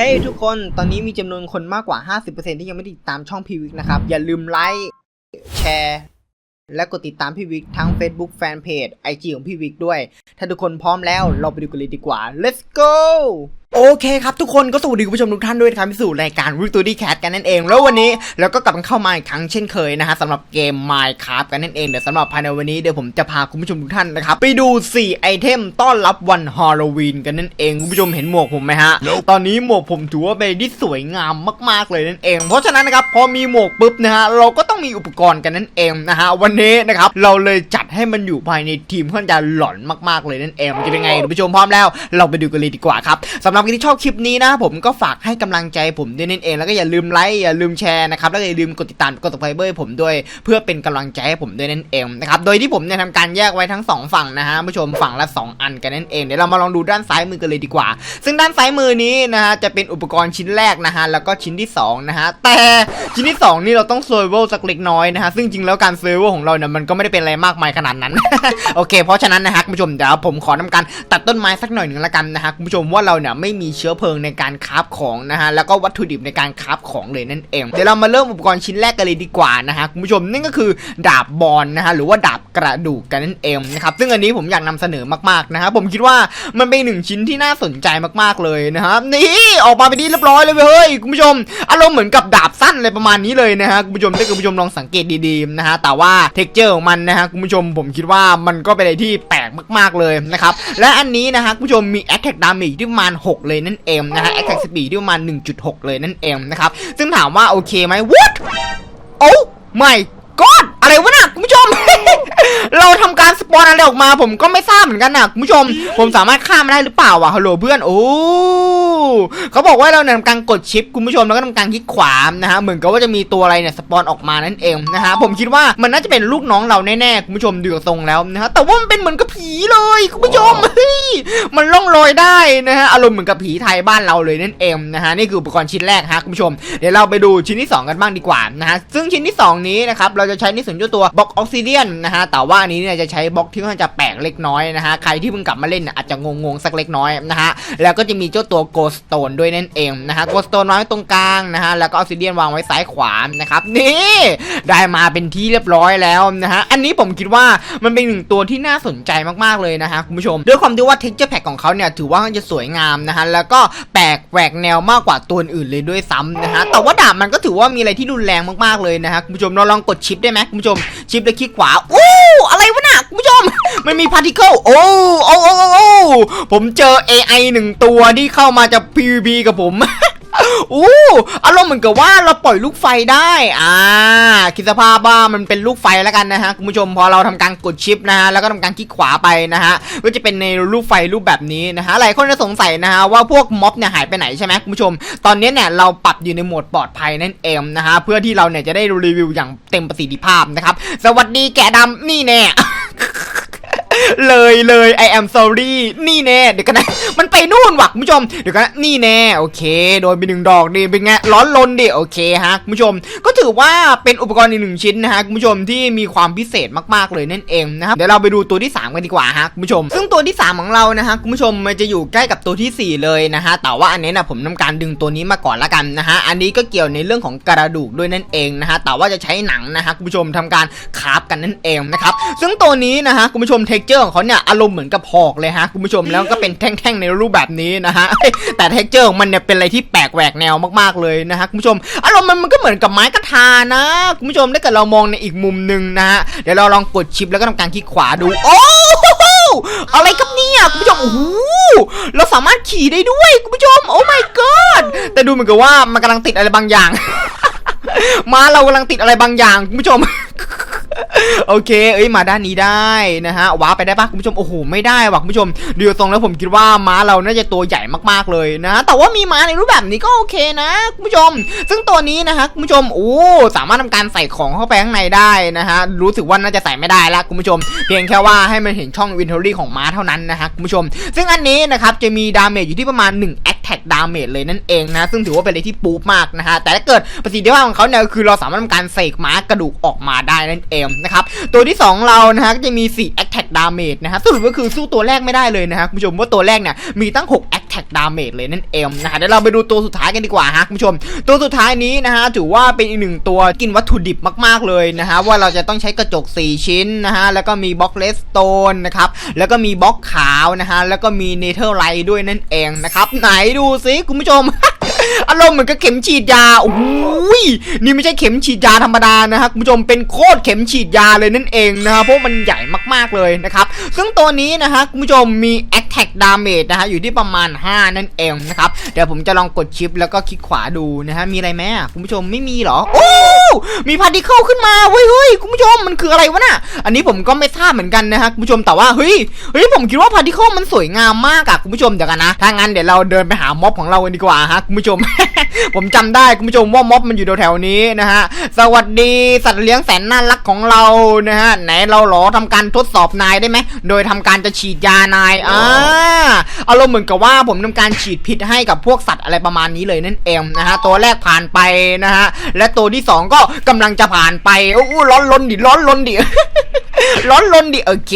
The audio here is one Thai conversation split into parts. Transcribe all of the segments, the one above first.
เฮ้ยทุกคนตอนนี้มีจำนวนคนมากกว่า 50%ที่ยังไม่ได้ติดตามช่องพีวิกนะครับ อย่าลืมไลค์แชร์และกดติดตามพี่วิกทั้ง Facebook Fanpage IG ของพี่วิกด้วย ถ้าทุกคนพร้อมแล้วเราไปดูกันเลยดีกว่า let's go โอเคครับทุกคนก็สวัสดีคุณผู้ชมทุกท่านด้วยนะครับที่สู่รายการวิกตอรี่แคทกันนั่นเอง แล้ววันนี้เราก็กลับมาเข้ามาอีกครั้งเช่นเคยนะฮะสำหรับเกม Minecraft กันนั่นเองเดี๋ยวสำหรับภายในวันนี้เดี๋ยวผมจะพาคุณผู้ชมทุกท่านนะครับไปดู 4 ไอเทมต้อนรับวันฮาโลวีนกันนั่นเองคุณผู้ชมเห็นหมวกผมไหมฮะ ตอนนี้หมวกผมถือว่าเป็นที่สวยงามมากๆเลยนั่นเอง เพราะฉะนั้นนะครับพอมีหมวกปุ๊บนะฮะเราก็ต้องมีอุปกรณ์กันนั่นเองนะฮะวันนี้นะครับเราเลยจัดให้มันอยู่ภายในทีมค่อนข้างจะหลอนมากๆเลยนั่นเองมันจะเป็นไงคุณผู้ชมพร้อมแล้ว เราไปดูกันเลยดีกว่าครับสำหรับใครที่ชอบคลิปนี้นะ ผมก็ฝากให้กำลังใจผมด้วยนั่นเอง แล้วก็อย่าลืมไลค์อย่าลืมแชร์นะครับแล้วก็อย่าลืมกดติดตามกด subscribe ให้ผมด้วย เพื่อเป็นกำลังใจให้ผมด้วยนั่นเองนะครับโดยที่ผมเนี่ยทำการแยกไว้ทั้งสองฝั่งนะฮะผู้ชมฝั่งละสองอันกันนั่นเองเดี๋ยวเรามาลองดูด้านซ้ายมือกันเลยดีกว่า ซึ่งด้านซ้ายมือนี้นะฮะจะเป็นอุปกรณ์ชิ้นแรกนะฮะแล้วก็ชิ้นที่สองนะฮะแต่ชิ้นที่สองนี่เราต้องเซอร์เวลสักเล็กน้อยนะฮะซึ่งจริงแล้วการเซอร์เวลของเราเนี่ยมันก็ไม่ได้เป็นอะไรมากมายขนาดนั้นโอเค เพราะฉะนั้นนะฮะคุณผู้ชมเดี๋ยวผมขอทำการตัดต้นไม้สักหน่อยหนึ่งละกันนะฮะคุณผู้ชมว่าเราเนี่ยไไม่มีเชื้อเพลิงในการคราฟของนะฮะแล้วก็วัตถุดิบในการคราฟของเลยนั่นเอง เดี๋ยวเรามาเริ่มอุปกรณ์ชิ้นแรกกันเลยดีกว่านะฮะคุณผู้ชมนั่นก็คือดาบบอลนะฮะหรือว่าดาบกระดูกกันนั่นเองนะครับซึ่งอันนี้ผมอยากนำเสนอมากๆนะฮะผมคิดว่ามันเป็นหนึ่งชิ้นที่น่าสนใจมากๆเลยนะฮะนี่ออกมาเป็นที่เรียบร้อยเลยเว้ยคุณผู้ชมอารมณ์เหมือนกับดาบสั้นอะไรประมาณนี้เลยนะฮะคุณผู้ชมถ้าคุณผู้ชมลองสังเกตดีๆนะฮะแต่ว่าเท็กเจอร์ของมันนะฮะคุณผู้ชมผมคิดว่ามันก็เป็นอะไรที่แปลกมาก ๆเลยนะครับและอันนี้นะฮะคุณผู้ชมมี attack damage ที่ประมาณ6เลยนั่นเองนะฮะ attack speed ที่ประมาณ 1.6 เลยนั่นเองนะครับ ซึ่งถามว่าโอเคไหม what โอ้ไม่ก้อะไรวะน่ะคุณผู้ชม เราทำการสปอนอะไรออกมา ผมก็ไม่ทราบเหมือนกันนะคุณผู้ชม ผมสามารถข้ามันได้หรือเปล่าวะฮัลโหลเพื่อนโอ้เขาบอกว่าเราเนี่ยทำการกดชิปคุณผู้ชมแล้วก็ทำการคลิกขวานะฮะเหมือนกับว่าจะมีตัวอะไรเนี่ยสปอนออกมานั่นเองนะฮะผมคิดว่ามันน่าจะเป็นลูกน้องเราแน่ๆคุณผู้ชมดูทรงแล้วนะฮะแต่ว่ามันเป็นเหมือนกับผีเลยคุณผู้ชมเฮ้ย มันล่องลอยได้นะฮะอารมณ์เหมือนกับผีไทยบ้านเราเลยนั่นเองนะฮะนี่คืออุปกรณ์ชิ้นแรกฮะคุณผู้ชม เดี๋ยวเราไปดูชิ้นที่ 2 กันบ้างดีกว่านะฮะซึ่งชิ้นที่ 2 นี้นะครับเราจะใช้ในส่วนเจ้าตัวบล็อกออกซิเดียนนะฮะแต่ว่าอันนี้เนี่ยจะใช้บล็อกที่ค่อนข้างจะแปลกเล็กน้อยนะฮะใครที่เพิ่งกลับมาเล่นเนี่ยอาจจะงงๆสักเล็กน้อยนะฮะแล้วก็จะมีเจ้าตัวโกสโตนด้วยนั่นเองนะฮะโกสโตนวางไว้ตรงกลางนะฮะแล้วก็ออกซิเดียนวางไว้ซ้ายขวานะครับนี่ได้มาเป็นที่เรียบร้อยแล้วนะฮะอันนี้ผมคิดว่ามันเป็นหนึ่งตัวที่น่าสนใจมากๆเลยนะฮะคุณผู้ชมด้วยความที่ว่าเจ้าแพรกของเขาเนี่ยถือว่าจะสวยงามนะฮะแล้วก็แปลกแหวกแนวมากกว่าตัวอื่นเลยด้วยซ้ำนะฮะแต่ว่าดาบมันก็ถือว่ามีอะไรที่รุนแรงมากๆเลยนะฮะคุณผู้ชมเราลองกดชิปได้ไหมคุณผู้ชมชิปแล้วคลิกขวาอู้อะไรวะน่ะคุณผู้ชมมันมีพาร์ติเคิลโอ้โอ้โอ้โอ้ผมเจอ AI หนึ่งตัวที่เข้ามาจะ PVP กับผม อู้อารมณ์เหมือนกับว่าเราปล่อยลูกไฟได้ อ่า คิดสภาพว่ามันเป็นลูกไฟแล้วกันนะฮะคุณผู้ชมพอเราทำการกดชิปนะฮะแล้วก็ทำการคลิกขวาไปนะฮะก็จะเป็นในลูกไฟรูปแบบนี้นะฮะหลายคนจะสงสัยนะฮะว่าพวกม็อบเนี่ยหายไปไหนใช่ไหมคุณผู้ชม ตอนนี้เนี่ยเราปรับอยู่ในโหมดปลอดภัยนั่นเองนะฮะเพื่อที่เราเนี่ยจะได้รีวิวอย่างเต็มประสิทธิภาพนะครับสวัสดีแกะดำนี่แน่ เลยเลย I am sorry นี่แน่เดี๋ยวกันนะมันไปนู่นว่ะคุณผู้ชมเดี๋ยวกันนะนี่แน่โอเค โดนไปหนึ่งดอกดีเป็นไงร้อนลนดิโอเคฮะคุณผู้ชม ก็ถือว่าเป็นอุปกรณ์อีกหนึ่งชิ้นนะฮะคุณผู้ชมที่มีความพิเศษมากๆเลยนั่นเองนะครับเดี๋ยวเราไปดูตัวที่ 3 กันดีกว่าฮะคุณผู้ชม ซึ่งตัวที่ 3 ของเรานะฮะคุณผู้ชมมันจะอยู่ใกล้กับตัวทีสี่4 เลยนะฮะแต่ว่าอันนี้นะผมทำการดึงตัวนี้มาก่อนละกันนะฮะอันนี้ก็เกี่ยวในเรื่องของกระดูกด้วยนั่นเองนะฮะแต่ว่าจะใช้หนังนะฮะคุณผู้ชมทำการคาฟกันนั่นเองนะครับซึ่งตัวนี้นะฮะคุณผู้ชมเท็กเจอร์ของเขาเนี่ยอารมณ์เหมือนกับหอกเลยฮะคุณผู้ชมแล้วก็เป็นแท่งๆในรูปแบบนี้นะฮะแต่เท็กเจอร์ของมันเนี่ยเป็นอะไรที่แปลกแหวกแนวมากๆเลยนะฮะคุณผู้ชมอารมณ์มันมันก็เหมือนกับไม้กระทานะคุณผู้ชมถ้าเกิดเรามองในอีกมุมหนึ่งนะฮะเดี๋ยวเราลองกดชิปแล้วก็ทำการคลิกขวาดูโอ้โหอะไรครับเนี่ยคุณผู้ชมโอ้โหเราสามารถขี่ได้ด้วยคุณผู้ชม โอ้ my god แต่ดูเหมือนกับว่ามันกำลังติดอะไรบางอย่าง มาเรากำลังติดอะไรบางอย่างคุณผู้ชม โอเค เอ้ยมาด้านนี้ได้นะฮะว้าไปได้ปะคุณผู้ชมโอ้โหไม่ได้ว่ะคุณผู้ชมดูทรงแล้วผมคิดว่าม้าเราน่าจะตัวใหญ่มากๆเลยนะ แต่ว่ามีม้าในรูปแบบนี้ก็โอเคนะคุณผู้ชม ซึ่งตัวนี้นะฮะคุณผู้ชมโอ้สามารถทำการใส่ของเข้าไปข้างในได้นะฮะรู้สึกว่าน่าจะใส่ไม่ได้ละคุณผู้ชม เพียงแค่ว่าให้มันเห็นช่องวินเทอรี่ของม้าเท่านั้นนะฮะคุณผู้ชม ซึ่งอันนี้นะครับจะมีดาเมจอยู่ที่ประมาณ1 attack damage เลยนั่นเองนะ ซึ่งถือว่าเป็นอะไรที่ปู๊บมากนะฮะแต่ถ้าเกิดประสิทธิภาพของเขาเนี่ยคือเราสามารถทำการเสกม้ากระดูกออกมาได้นั่นเองนะนะครับ ตัวที่ 2 เรานะฮะก็จะมี 4 attack damage นะฮะสรุปก็คือสู้ตัวแรกไม่ได้เลยนะฮะคุณผู้ชมว่าตัวแรกเนี่ยมีตั้ง 6 attack damage เลยนั่นเองนะฮะเดี๋ยวเราไปดูตัวสุดท้ายกันดีกว่าฮะคุณผู้ชม ตัวสุดท้ายนี้นะฮะถือว่าเป็นอีกหนึ่งตัวกินวัตถุดิบมากๆเลยนะฮะว่าเราจะต้องใช้กระจก 4 ชิ้นนะฮะแล้วก็มีบล็อกเลสโตนนะครับแล้วก็มีบล็อกขาวนะฮะแล้วก็มีเนเธอร์ไลท์ด้วยนั่นเองนะครับไหนดูซิคุณผู้ชม อารมณ์เหมือนกับเข็มฉีดยาโอ้ยนี่ไม่ใช่เข็มฉีดยาธรรมดานะครับคุณผู้ชมเป็นโคตรเข็มฉีดยาเลยนั่นเองนะครับเพราะมันใหญ่มากๆเลยนะครับซึ่งตัวนี้นะฮะคุณผู้ชมมี attack damage นะฮะอยู่ที่ประมาณ 5 นั่นเองนะครับเดี๋ยวผมจะลองกดชิปแล้วก็คลิกขวาดูนะฮะมีอะไรไหมอะคุณผู้ชมไม่มีหรอโอ้มีพาร์ติเคิลขึ้นมาเฮ้ยเฮ้ยคุณผู้ชมมันคืออะไรวะน่ะอันนี้ผมก็ไม่ทราบเหมือนกันนะฮะคุณผู้ชมแต่ว่าเฮ้ยเฮ้ยผมคิดว่าพาร์ติเคิลมันสวยงามมากอะคุณผู้ชมเดี๋ยวกันนะถ้างั้นเดี๋ยวเราเดินไปหาม็อบของเรากันดีกว่าฮะคุณผู้ชม ผมจำได้คุณผู้ชมว่าม็อบมันอยู่แถวๆนี้นะฮะ สวัสดีสัตว์เลี้ยงแสนน่ารักของเรานะฮะ ไหนเราหรอทำการทดสอบนายได้ไหม โดยทำการจะฉีดยานายอ่าอารมณ์เหมือนกับว่าผมทำการฉีดพิษให้กับพวกสัตว์อะไรประมาณนี้เลยนั่นเองนะฮะ ตัวแรกผ่านไปนะฮะ และตัวที่สองก็กำลังจะผ่านไปโอ้โหร้อนลนดิร้อนลนดิ ร้อนลนดิโอเค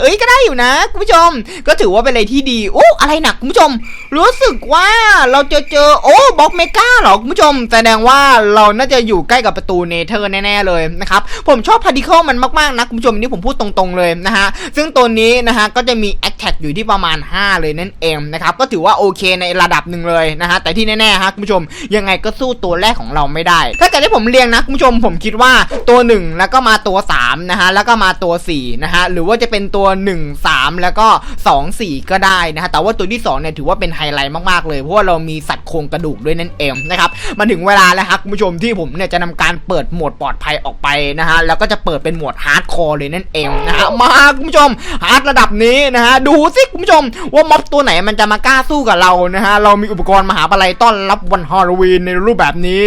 เอ้ยก็ได้อยู่นะคุณผู้ชม ก็ถือว่าเป็นอะไรที่ดีโอ้อะไรหนักคุณผู้ชม รู้สึกว่าเราจะเจอโอ้บล็อกเมกาเหรอคุณผู้ชม แสดงว่าเราน่าจะอยู่ใกล้กับประตูเนเธอร์แน่ๆเลยนะครับผมชอบพาร์ติเคิลมันมากๆนะคุณผู้ชมนี่ผมพูดตรงๆเลยนะฮะซึ่งตัวนี้นะฮะก็จะมีแอคแท็กอยู่ที่ประมาณ 5 เลยนั่นเองนะครับก็ถือว่าโอเคในระดับหนึ่งเลยนะฮะแต่ที่แน่ๆฮะคุณผู้ชมยังไงก็สู้ตัวแรกของเราไม่ได้ ถ้าเกิดให้ผมเรียงนะคุณผู้ชมผมคิดว่าตัว 1 แล้วก็มาตัว3นะฮะแล้วก็มาาตัว 4 นะฮะ หรือว่าจะเป็นตัว 1 3 แล้วก็ 2 4 ก็ได้นะฮะ แต่ว่าตัวที่ 2 เนี่ยถือว่าเป็นไฮไลท์มากๆเลย เพราะว่าเรามีสัตว์โครงกระดูกด้วยนั่นเองนะครับ มาถึงเวลาแล้วครับคุณผู้ชมที่ผมเนี่ยจะนำการเปิดโหมดปลอดภัยออกไปนะฮะ แล้วก็จะเปิดเป็นโหมดฮาร์ดคอร์เลยนั่นเองนะฮะ มาคุณผู้ชมฮาร์ดระดับนี้นะฮะ ดูสิคุณผู้ชมว่าม็อบตัวไหนมันจะมากล้าสู้กับเรานะฮะ เรามีอุปกรณ์มหาปลัยต้อนรับวันฮาโลวีนในรูปแบบนี้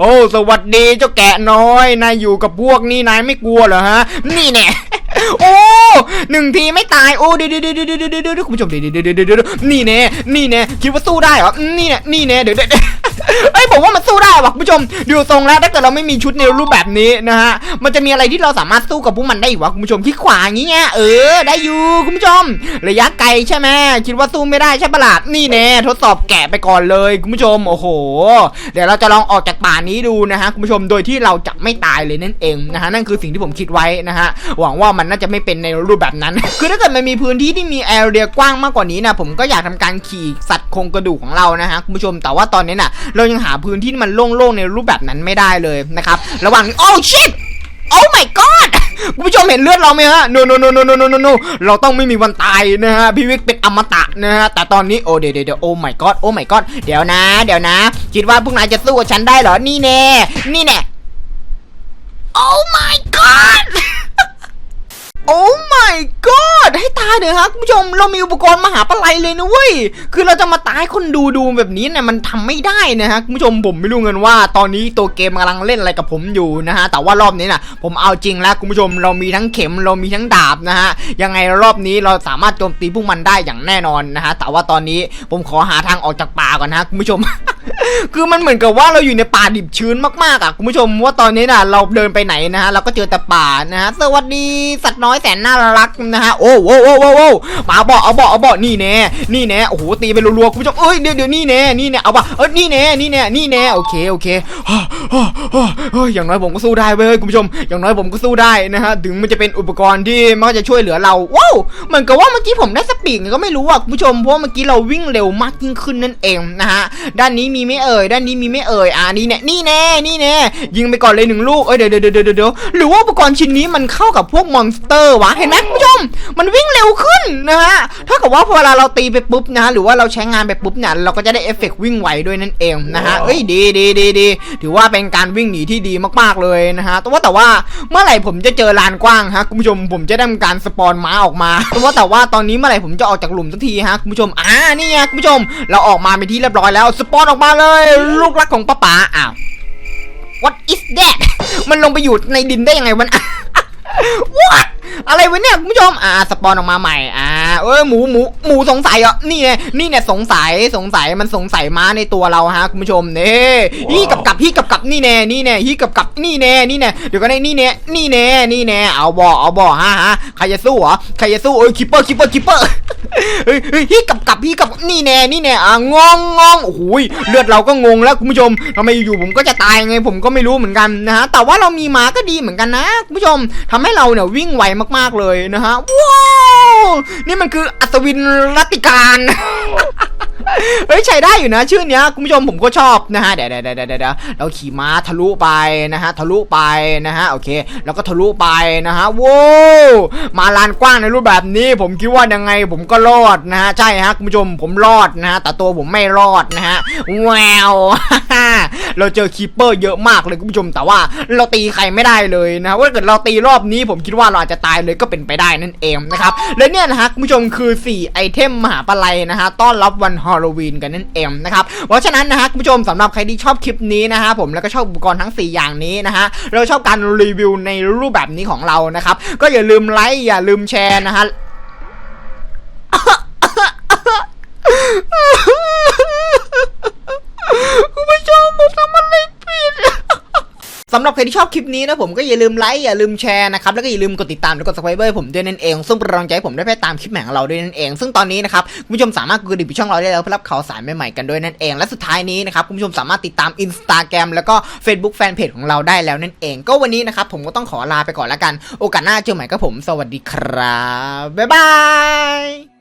โอ้ สวัสดีเจ้าแกะน้อย นายอยู่กับพวกนี้นายไม่กลัวเหรอฮะนี่แน่โอ้หนึ่งทีไม่ตาย โอ้เดี๋ยวเดี๋ยวเดี๋ยวเดี๋ยวเดี๋ยวเดี๋ยวคุณผู้ชมเดี๋ยวเดี๋ยวเดี๋ยวเดี๋ยวเดี๋ยวนี่แน่นี่แน่คิดว่าสู้ได้เหรอนี่แน่นี่แน่เดี๋ยวเดี๋ยว เอ้ยผมว่ามันสู้ได้ว่ะคุณผู้ชมดูทรงแล้วถ้าเกิดเราไม่มีชุดในรูปแบบนี้นะฮะมันจะมีอะไรที่เราสามารถสู้กับพวกมันได้อีกวะคุณผู้ชมที่ขวาอย่างเงี้ยเออได้อยู่คุณผู้ชม ระยะไกลใช่ไหมคิดว่าสู้ไม่ได้ใช่ปะล่ะนี่แน่ทดสอบแกะไปก่อนเลยคุณผู้ชมโอ้โห เดี๋ยวเราจะลองออกจากป่านี้ดูนะฮะคุณผู้ชมโดยที่เราจะไม่ตายเลยนั่นเองนะฮะนั่นคือสิ่งที่ผมคิดไว้นะฮะหวังว่ามันน่าจะไม่เป็นในรูปแบบนั้น คือถ้าเกิดมันมีพื้นที่ที่มีแอเรียกว้างมากกว่านี้นะผมก็อยากทำการขี่สัตว์โครงกระดูกของเรานะฮะคุณผู้ชมแต่ว่าตอนนี้น่ะเรายังหาพื้นที่มันโล่งๆในรูปแบบนั้นไม่ได้เลยนะครับ ระหว่างโอ้ชิตโอ้ my god คุณผู้ชมเห็นเลือดเราไหมฮะ no no no no no no โนเราต้องไม่มีวันตายนะฮะพี่วิกเป็นอมตะนะฮะแต่ตอนนี้โอ้เดี๋ยวเดี๋ยวโอ้ my god โอ้ my god เดี๋ยวนะ เดี๋ยวนะ คิดว่าพวกนายจะสู้กับฉันได้เหรอนี่แน่นี่แน่โอ้ my god โอ้ my god ให้ตายเถอะฮะคุณผู้ชมเรามีอุปกรณ์มหาปลัยเลยนะเว้ยคือเราจะมาตายคนดูดูแบบนี้เนี่ยมันทำไม่ได้นะฮะคุณผู้ชมผมไม่รู้เงินว่า ตอนนี้ตัวเกมกำลังเล่นอะไรกับผมอยู่นะฮะแต่ว่ารอบนี้น่ะ ผมเอาจริงแล้วคุณผู้ชมเรามีทั้งเข็มเรามีทั้งดาบนะฮะยังไงรอบนี้เราสามารถโจมตีพวกมันได้อย่างแน่นอนนะฮะแต่ว่าตอนนี้ผมขอหาทางออกจากป่าก่อนนะคุณผู้ชมคือมันเหมือนกับว่าเราอยู่ในป่าดิบชื้นมากๆอะคุณผู้ชมว่าตอนนี้น่ะ เราเดินไปไหนนะฮะเราก็เจอแต่ป่านะฮะสวัสดีสัตว์น้อยแสนน่ารักนะฮะโอ้โหโอ้โหโอ้โหมาเบาเอาเบาเอาเบานี่แน่นี่แน่โอ้โหตีไปรัวๆคุณผู้ชมเอ้ยเดี๋ยวเดี๋ยวนี่แน่นี่แน่เอาเบาเอ้ยนี่แน่นี่แน่นี่แน่โอเคโอเคอย่างน้อยผมก็สู้ได้เว้ยคุณผู้ชม อย่างน้อยผมก็สู้ได้นะฮะถึงมันจะเป็นอุปกรณ์ที่มันก็จะช่วยเหลือเราว้าวเหมือนกับว่าเมื่อกี้ผมได้สปีดก็ไม่รู้อะคุณผู้ชมเพราะว่าเมื่อกี้เราวิ่งเร็วมากยิ่งขึ้นนั่นเองนะฮะด้านนี้มีไม่เอ่ยด้านนี้มีไม่เอ่ยอ่านี่แน่นี่แน่นี่แน่ยิงไปก่อนเลยหนึ่งลูกเอ้ยเดี๋ยวเดี๋ยวเดี๋ยวเดี๋ยวหรือว่าอุปกรณ์ชิ้นนี้มันเข้ากับพวกมอนสเตอร์วะเห็นไหมคุณผู้ชมมันวิ่งเร็วขึ้นนะฮะถ้ากับว่าพอเวลาเราตีไปปุ๊บนะฮะหรือว่าเราใช้งานไปปุ๊บเนี่ยเราก็จะได้เอฟเฟกต์วิ่งไวด้วยนั่นเองนะฮะเอ้ยดีดีดีดีถือว่าเป็นการวิ่งหนีที่ดีมากๆเลยนะฮะแต่ว่าแต่ว่าเมื่อไหร่ผมจะเจอลานกว้างฮะคุณผู้ชมผมจะได้ทำการสปอนม้าออกมาแต่ว่าแต่ว่าตอนนี้เมื่อไหร่ผมจะออกจากหลุมสักทีฮะคุณผู้ชมอ่านี่ไงคุณผู้ชม เราออกมาเป็นที่เรียบร้อยแล้วสปอนออกมาเลยลูกรักของป้าป๋าอ้าว what is that มันลงไปอยู่ในดินได้ยังไงวะ What อะไรวะเนี่ยคุณผู้ชม อ่า สปอนออกมาใหม่ อ่า เออ หมู หมู หมูสงสัยเหรอ นี่ไง นี่เนี่ยสงสัย สงสัย มันสงสัยม้าในตัวเราฮะคุณผู้ชมเน่ฮี่กับกับฮี่กับกับนี่แน่ นี่แน่ฮี่กับกับนี่แน่ นี่แน่ เดี๋ยวก็ได้นี่แน่ นี่แน่ นี่แน่ เอาบ่เอาบ่ฮะฮะ ใครจะสู้เหรอ ใครจะสู้เอ้ยคิปเปอร์คิปเปอร์คิปเปอร์ เฮ้ยเฮ้ยพี่กับกับพี่กับนี่แน่นี่แน่อะงงงงโอ้โหยเลือดเราก็งงแล้วคุณผู้ชมทำไมอยู่ๆผมก็จะตายไงผมก็ไม่รู้เหมือนกันนะฮะแต่ว่าเรามีม้าก็ดีเหมือนกันนะคุณผู้ชมทำให้เราเนี่ยวิ่งไวมากๆเลยนะฮะว้าวนี่มันคืออัศวินรัติการ เฮ้ยใช้ได้อยู่นะ ชื่อเนี้ยคุณผู้ชมผมก็ชอบนะฮะเดี๋ยวเดี๋ยวเดี๋ยวเดี๋ยวเราขี่ม้าทะลุไปนะฮะทะลุไปนะฮะโอเค แล้วก็ทะลุไปนะฮะโว้วมาลานกว้างในรูปแบบนี้ ผมคิดว่ายังไงผมก็รอดนะฮะใช่ฮะคุณผู้ชมผมรอดนะฮะแต่ตัวผมไม่รอดนะฮะแววเราเจอคีเปอร์เยอะมากเลยคุณผู้ชมแต่ว่าเราตีใครไม่ได้เลยนะว่าถ้าเกิดเราตีรอบนี้ผมคิดว่าเราอาจจะตายเลยก็เป็นไปได้นั่นเองนะครับและเนี่ยนะฮะคุณผู้ชมคือ 4 ไอเทมมหาปลัยนะฮะต้อนรับวันฮาโลวีนกันนั่นเองนะครับเพราะฉะนั้นนะฮะคุณผู้ชมสำหรับใครที่ชอบคลิปนี้นะฮะผมแล้วก็ชอบอุปกรณ์ทั้ง 4 อย่างนี้นะฮะเราชอบการรีวิวในรูปแบบนี้ของเรานะครับก็อย่าลืมไลค์อย่าลืมแชร์นะฮะ คุณผู้ชมผมทำอะไรผิด สำหรับใครที่ชอบคลิปนี้นะผมก็อย่าลืมไลค์อย่าลืมแชร์นะครับแล้วก็อย่าลืมกดติดตามและกด subscribe ผมด้วยนั่นเอง ซึ่งเป็นกำลังใจผมได้ไปตามคลิปใหม่ของเราด้วยนั่นเอง ซึ่งตอนนี้นะครับคุณผู้ชมสามารถกดติดตามช่องเราได้แล้วเพื่อรับข่าวสารใหม่ๆกันด้วยนั่นเอง และสุดท้ายนี้นะครับคุณผู้ชมสามารถติดตาม Instagram แล้วก็ Facebook Fanpage ของเราได้แล้วนั่นเอง ก็วันนี้นะครับผมก็ต้องขอลาไปก่อนแล้วกัน โอกาสหน้าเจอใหม่กับผม สวัสดีครับบ๊ายบาย